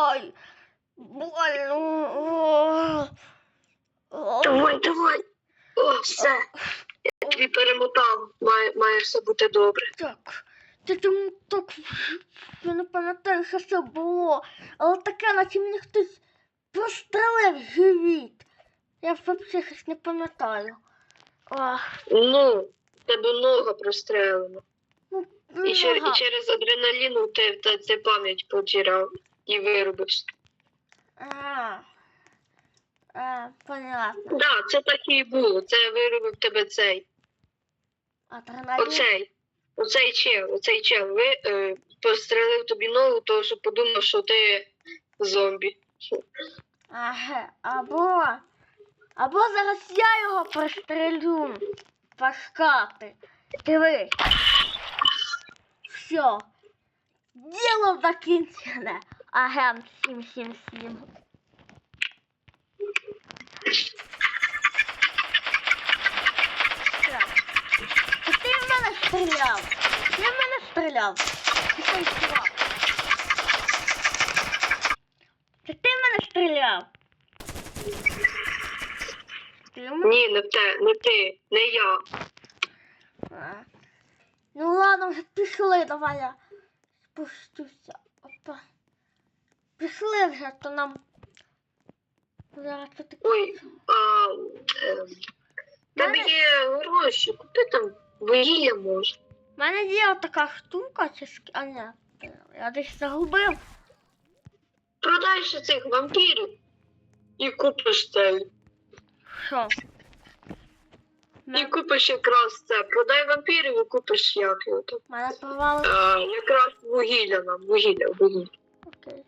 Ай! Больно. Давай, давай. О, все. Я тобі перемотав. Має, має все бути добре. Так. Ти тому так я не пам'ятаю, що це було. Але таке, наче мені хтось пострелив живіт. Я взагалі щось не пам'ятаю. Ах, Ну, тебе нога прострелена. ну, І, чер, і нога. через адреналіну ти, ти, ти пам'ять потіряв і виробився. А, а, понятно. Так, да, це так і було. Це виробив тебе цей. Адреналін. Оцей. Оцей чел, оцей чел. Ви, е, пострелив тобі ногу, тому що подумав, що ти зомбі. Ага, або, або зараз я його пристрелю. Пашкати. Диви. Все. Діло закінчене. Агент 777. Так. Це ти в мене стріляв. Ти в мене стріляв. Ти той чувак. Це ти в мене стріляв. Ти в мене Ні, не те, не ти, не я. А. Ну ладно, вже пішли, давай я спустюся. Опа. Пішли вже, то нам. Зараз що таке? Ой, а, е, тебе Мене- є гроші, купи там вугілля може. У мене є така штука, чи ск... А ні, я десь загубив. Продай ще цих вампірів і купиш цей. Що? І Мене, купиш якраз це. Продай вампірів і купиш як його там. мене провали. Е, якраз вугілля нам, вугілля, вугілля. Окей.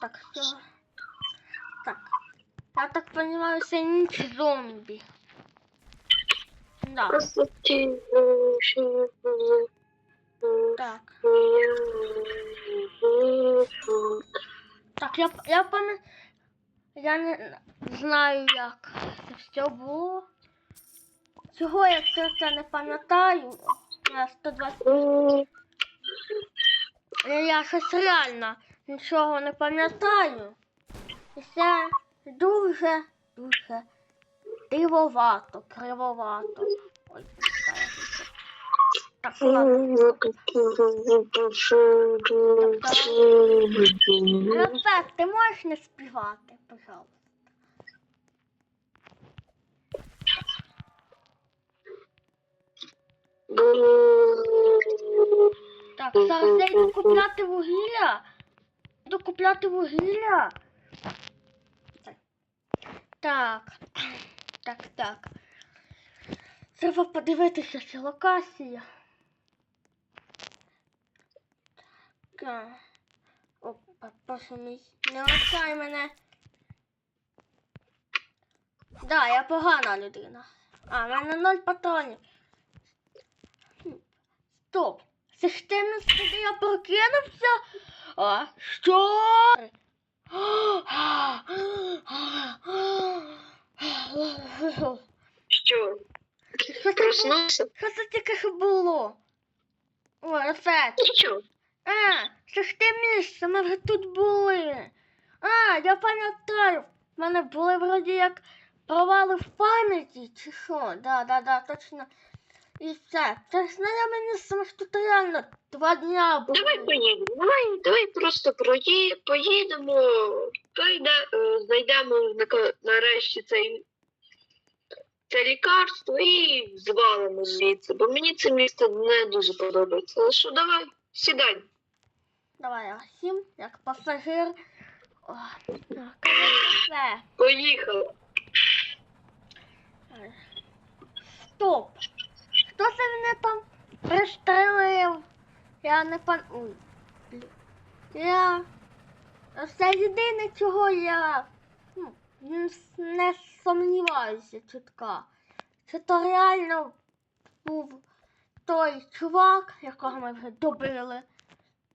Так, все. Так. Я так понимаю, ніч зомбі. Да, Просто ті гроші були. так. Так, я, я пам'ятаю. Я не знаю, як це все було. Чого я це не пам'ятаю? Я 120. Я, я щось реально нічого не пам'ятаю. І це дуже, дуже дивовато, кривовато. Ой, так, ти можеш не співати, пожалуйста. Так, зараз я йду купляти вугілля. Йду купляти вугілля. Так. Так, так. Треба подивитися, чи локація. Так. Опа, боже мій. Не лишай мене. Да, я погана людина. А, в мене ноль патронів. Стоп. Це ж ти не сюди я прокинувся? А, що? Що, Що це проснувся? Що це таке було? О, Рафет. Нічого. А, це ж те місце, ми вже тут були. А, я пам'ятаю. В мене були вроді як провали в пам'яті, чи що? Да, да, да, точно. І все. Це ж місце, ми ж тут реально два дня були. Давай поїдемо. Давай, давай просто прої... поїдемо, пройде, е, знайдемо нака- нарешті цей, це лікарство і звалимо звідси, бо мені це місце не дуже подобається. Але що, давай, сідай. Давай, сім, як пасажир. О, так, все. Поїхали. Стоп! Хто це мене там пристрелив? Я не пан. Ой. Я. Це єдине, чого я ну, не сумніваюся чутка. Чи то реально був той чувак, якого ми вже добили,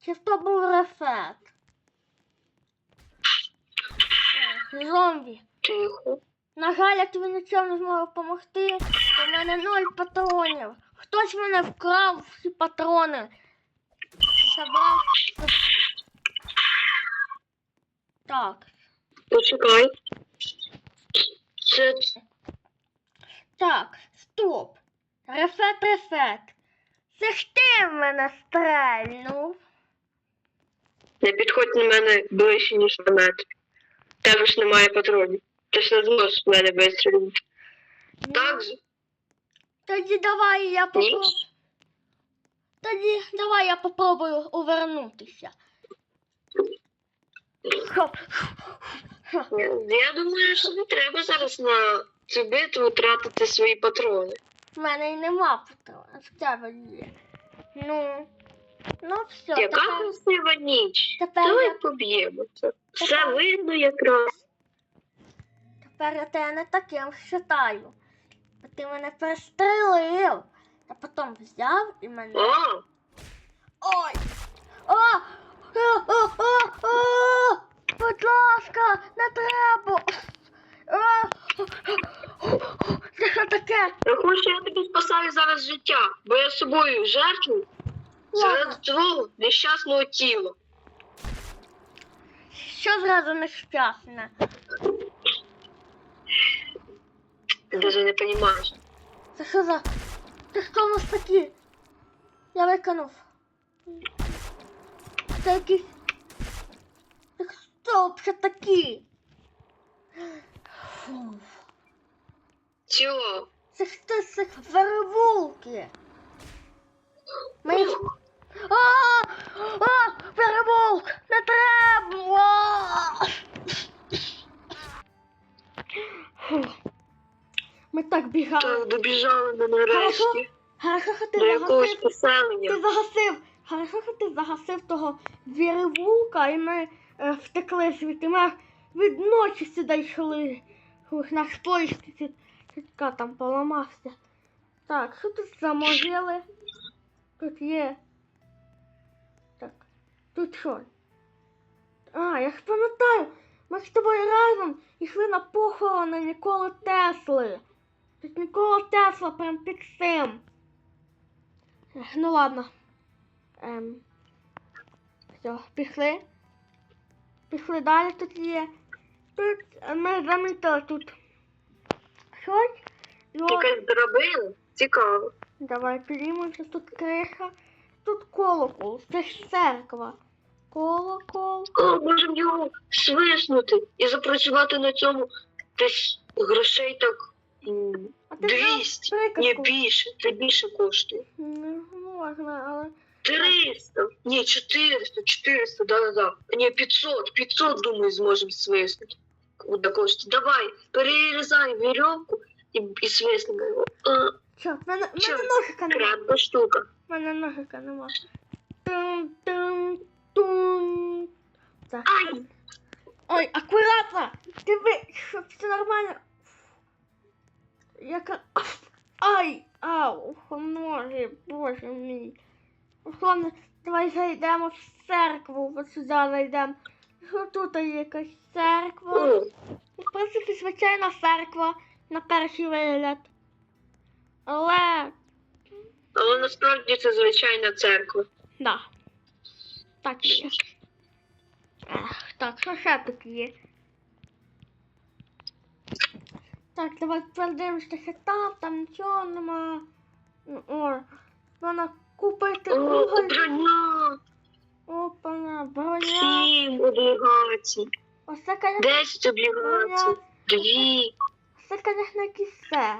чи то був рефет? Зомбі. Тихо. На жаль, я тобі нічим не зможу допомогти. У мене ноль патронів. Хтось мене вкрав всі патрони. забрав. Так. Почекай. Це Так, стоп. Рефет, рефет. Це ж ти в мене стрельнув. не підходь на мене ближче, ніж на метр. Тебе ж немає патронів. Ти ж не зможеш мене вистрілити. Так же? Тоді давай я попробую. Тоді давай я попробую увернутися. Хоп. Хоп. Я, думаю, що не треба зараз на цю битву тратити свої патрони. В мене й нема патрона, в тебе є. Ну, ну все, Яка тепер, красива ніч. тепер, Давай я, поб'ємося. Все видно якраз. тепер я тебе не таким вважаю. Ти мене перестрелив, а потім взяв і мене. О, Ой! О! О! О! О! О! Будь ласка, не треба! Це що таке? рахуй, що я тобі спасаю зараз життя, бо я собою жертву заради твого нещасного тіла. Що зразу нещасне? Ти навіть не розумієш. Це що за. Це що у нас такі? Я виконав. Це якісь. Це хто взагалі такі? Фу. Чого? Це хто з цих перевулки? Ми їх... А! А! Перевулк! Не треба! Так бігали. Так, добіжали ми нарешті що ти до якогось загасив. Ти поселення. загасив. Що ти загасив того вірвулка, і ми е, втекли звідти. Ми від ночі сюди йшли. Ух, наш поїзд чутка там поламався. Так, що тут за могили? Тут є. Так, тут що? А, я ж пам'ятаю, ми з тобою разом йшли на похорони Ніколи Тесли. Тут Нікола Тесла прям під цим. Ну ладно. Ем. Все, пішли. Пішли далі тут є. Тут е, ми замітили тут. Щось. Ну, Якась драбина? Цікаво. давай підіймемося, тут криша. Тут колокол. Це ж церква. Колокол. О, можемо його свиснути і запрацювати на цьому десь грошей так м, А ти знаєш 200. Ні, приказку? більше. Це більше коштує. Не можна, але. 300. Ні, 400, 400, да-да-да. Ні, 500, 500, думаю, зможемо свиснути. Куда коштує. Давай, перерізай вірьовку і, і свиснемо його. А, Що? В мене, в Що? мене ножика нема. крепка штука. В мене ножика нема. Тун, тун, тун. Так. Ай! Ой, акуратно! Диви, щоб все нормально. Яка. Ай! Ау! Ноги, боже мій. Головне, давай зайдемо в церкву, от сюди зайдемо. Що тут є якась церква? В принципі, звичайна церква на перший вигляд. Але. але насправді це звичайна церква. Да. Так є. Ех, так, що ще тут є? Так, давай подивимося, що там, там нічого нема. Ну, О, можна купити уголь. броня! Опана, броня. Сім облігацій. Оце, конечно, 10 облігацій. Дві. Це, конечно, кісе.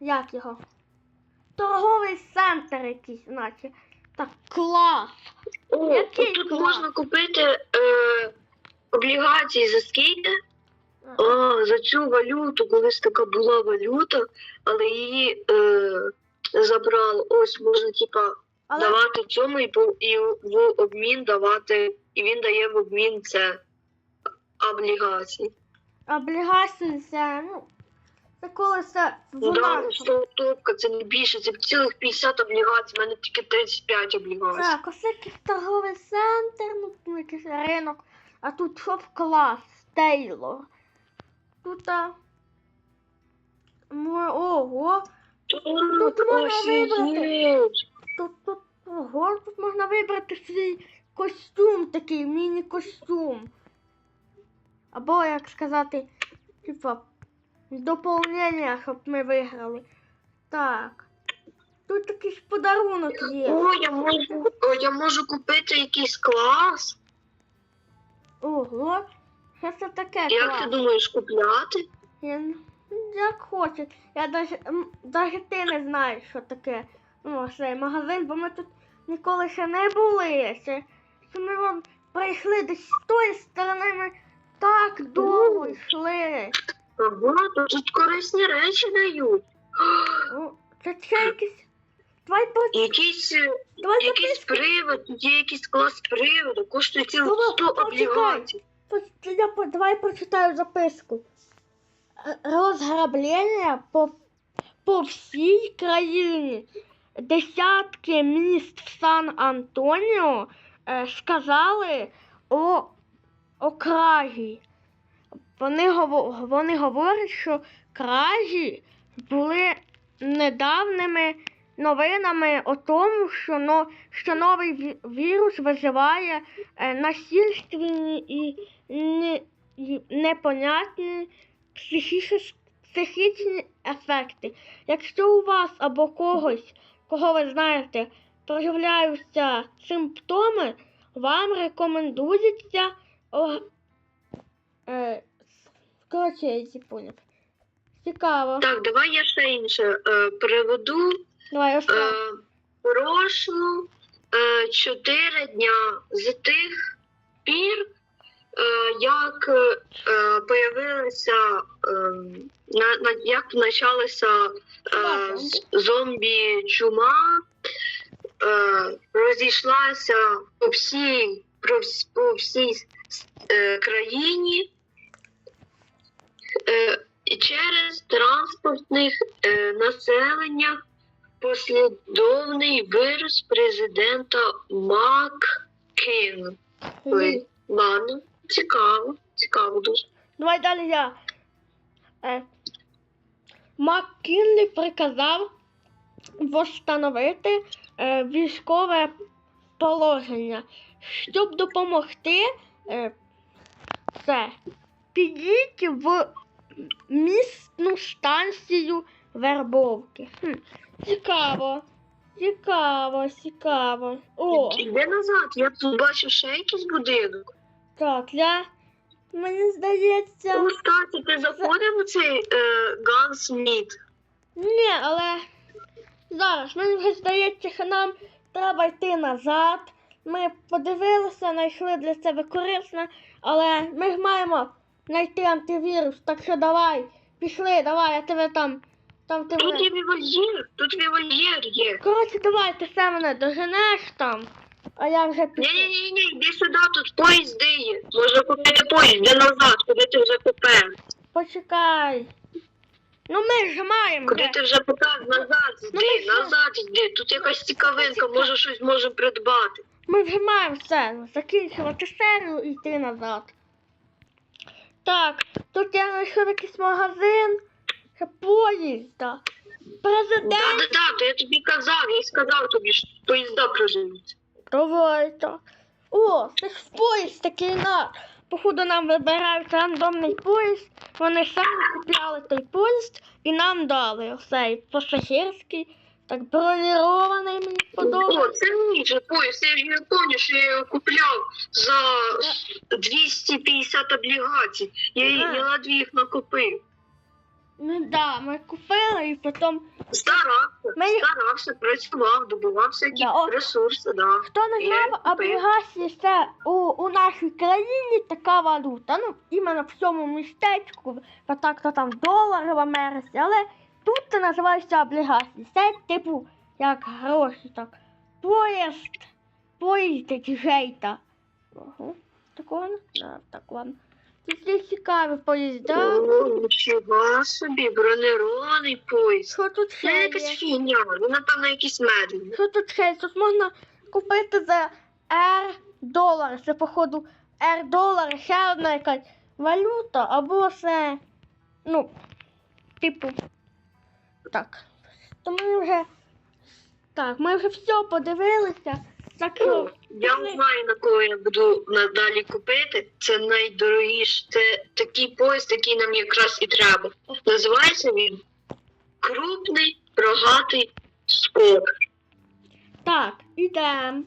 Як його? Торговий центр якийсь, наче. Так, клас. О, Який тут клас? можна купити е, облігації за скільки? А, за цю валюту, колись така була валюта, але її е, забрали. Ось можна, типа, Але давати цьому і, по- і в обмін давати, і він дає в обмін це облігації. облігації це, ну, це коли це Ну да, вона. що топка, це не більше, це цілих 50 облігацій, в мене тільки 35 облігацій. Так, ось якийсь торговий центр, ну, ну, якийсь ринок, а тут шоп клас, Тейлор. Тут, ого, Тут, можна офігеть. тут, тут, ого, тут можна вибрати свій костюм такий, міні-костюм. Або, як сказати, типа, доповнення, щоб ми виграли. Так. Тут якийсь подарунок є. О, я можу, о, я можу купити якийсь клас. Ого. Що це таке? Як клас? ти думаєш купляти? Я, як хочеш. Я даже ти не знаєш, що таке ну, цей магазин, бо ми тут ніколи ще не були. Ще, що ми вам прийшли десь з тої сторони, ми так довго йшли. Ага, то тут корисні речі дають. О, це ще якийсь. Давай по Якийсь, е, давай якийсь привид, тут є якийсь клас приводу, коштує цілих Давай, 100 почекай. облігацій. Я давай прочитаю записку. Розграблення по, по всій країні. Десятки міст в Сан-Антоніо е, сказали о, о. Вони, вони говорять, що кражі були недавними новинами о тому, що, но, що новий вірус визиває е, насильственні і, не, непонятні психічні, ефекти. Якщо у вас або когось, кого ви знаєте, проявляються симптоми, вам рекомендується о, е, коротше, я поняв. Цікаво. Так, давай я ще інше е, приведу. Давай Е, прошло е, чотири дня з тих пір, е, як е, появилися, е, на, на, як почалася е, зомбі-чума, е, розійшлася по всій, про по всій е, країні. Е, через транспортних е, населення послідовний вирус президента Маккейна. Ой, ладно, цікаво, цікаво дуже. Давай далі я. Е, МакКінлі приказав встановити е, військове положення. Щоб допомогти, е, це, підіть в місну станцію вербовки. Хм, цікаво. Цікаво, цікаво. О, Іди назад, я тут бачу ще якийсь будинок. так, я. Мені здається. О, кстати, ти заходив у цей е, Гансміт? Ні, але зараз мені вже здається, що нам треба йти назад. Ми подивилися, знайшли для себе корисне, але ми ж маємо знайти антивірус. Так що давай, пішли, давай, я тебе там. Там ти Тут мене. є вівольєр, тут вівольєр є. Коротше, давай, ти все мене доженеш там. А я вже пішла. Ні-ні-ні, йди сюди, тут поїзди є. Можна купити поїзд, йди назад, куди ти вже купив. Почекай. Ну ми ж маємо. Куди вже. ти вже купив, назад Ну, ми йди, ж- назад йди. Тут якась цікавинка, може щось може придбати. Ми вже маємо все. Закінчувати серію і йти назад. Так, тут я знайшов якийсь магазин. Поїзда. Президент. Да-да-да, то я тобі казав, я сказав тобі, що поїзда проживуть. Давай так. О, це ж поїзд такий на. Походу нам вибирають рандомний поїзд. Вони самі купляли той поїзд і нам дали оцей пасажирський. Так бронірований мені подобається. О, це мій же поїзд, я ж не пам'ятаю, що я його купляв за 250 облігацій. Я, я ледве їх накупив. Ну да, ми купили і потім. Старався, Ми старався, працював, добував всякі Да, о. ресурси, да. Хто не знав, облігації це у, у нашій країні така валюта. Ну, іменно в цьому містечку, бо так то там долари в Америці, але тут це називається облігації. Це типу як гроші, так. Поїзд, поїзд діжейта. Ого, такого? Да, так ладно. Тут є цікаві поїзда. О, нічого собі, бронирований поїзд. Що тут Це ще є? якась фігня, він напевно якийсь медленний. Що тут ще? є? Тут можна купити за R долари. Це, походу, R долари, ще одна якась валюта, або це, ну, типу, так. То ми вже. Так, ми вже все подивилися. Закров. Я знаю, на кого я буду надалі купити. Це найдорогіше. Це такий поїзд, який нам якраз і треба. Називається він Крупний рогатий скок. Так, ідемо.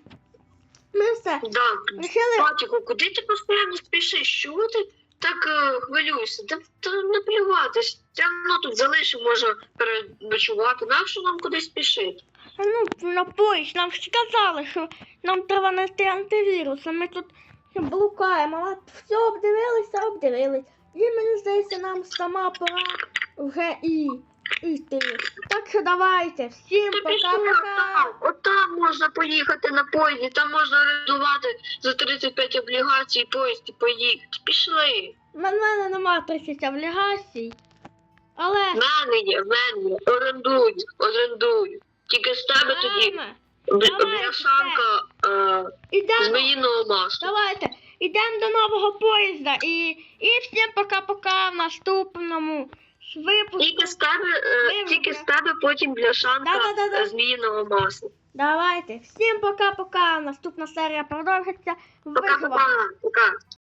Ми все. Так, Лишили. Батіку, куди ти постійно спішиш? Чого ти так е, хвилюєшся? Та, та не плювати. Все одно тут залишив, можна переночувати. Навщо нам кудись спішити? А Ну, на поїзд, нам ж сказали, що нам треба знайти антивірус, а ми тут блукаємо, а все обдивилися, обдивились. І мені здається, нам сама пора вже і йти. Так що давайте, всім пока-пока. отам, отам можна поїхати на поїзді, там можна орендувати за 35 облігацій поїзд і поїхати. Пішли. В мене нема тисяч облігацій, але В мене є, в мене є. Орендуй, орендуй. Тільки з тебе тоді Мама, б- давай, бляшанка е, ідемо. зміїного масла. Давайте, йдемо до нового поїзда і, і всім пока-пока в наступному випуску. Тільки з тебе, е, тільки з тебе потім бляшанка Да-да-да-да. е, зміїного масла. Давайте, всім пока-пока. Наступна серія продовжиться. Пока-пока. Пока.